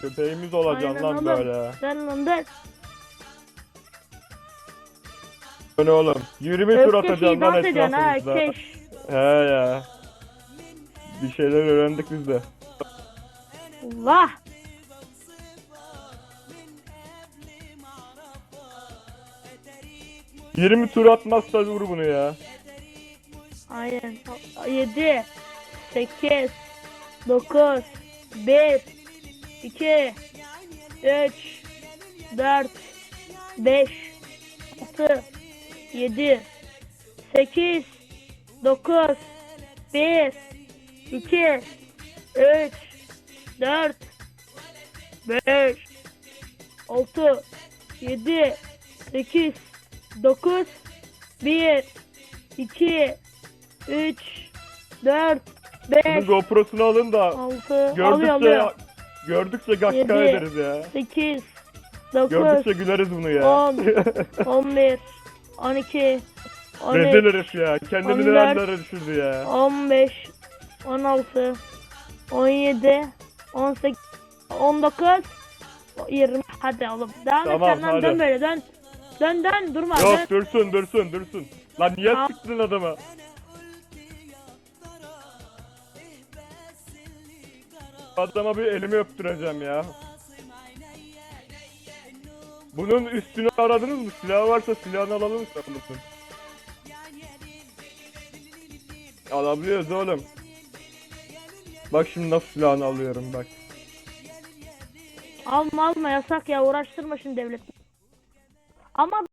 Köpeğimiz olacaksın Aynen lan oğlum. böyle. Dön lan. Bu ne oğlum? 20 tur Öfkeşi atacaksın lan dans ha etrafımızda. He ya. Bir şeyler öğrendik biz de. Allah. Yirmi tur atmazsa vur bunu ya. Aynen. 7 8 9 1 2 3 4 5 6 7 8 9 1 2 3 4 5 6 7 8 9 1 2 3 4 Bunun 5 GoPro'sunu alın da 6 alıyor gördükçe alıyor. Gördükçe gakkaya Yedi. ederiz ya. 8 9 Gördükçe güleriz bunu ya. 10 11 12 Rezil 13 herif ya. Kendini 14, nerelere düşürdü ya. 15 16 17 18 19 20 hadi oğlum devam Tamam, et sen lan hadi. dön böyle dön dön dön durma dön. Yok dursun dursun dursun. Lan niye Tamam. sıktın adamı? Adama bir elimi öptüreceğim ya. Bunun üstünü aradınız mı? Silah varsa silahını alalım istedim. Alabiliyoruz oğlum. Bak şimdi nasıl silahını alıyorum bak. alma alma yasak ya uğraştırma şimdi devlet ama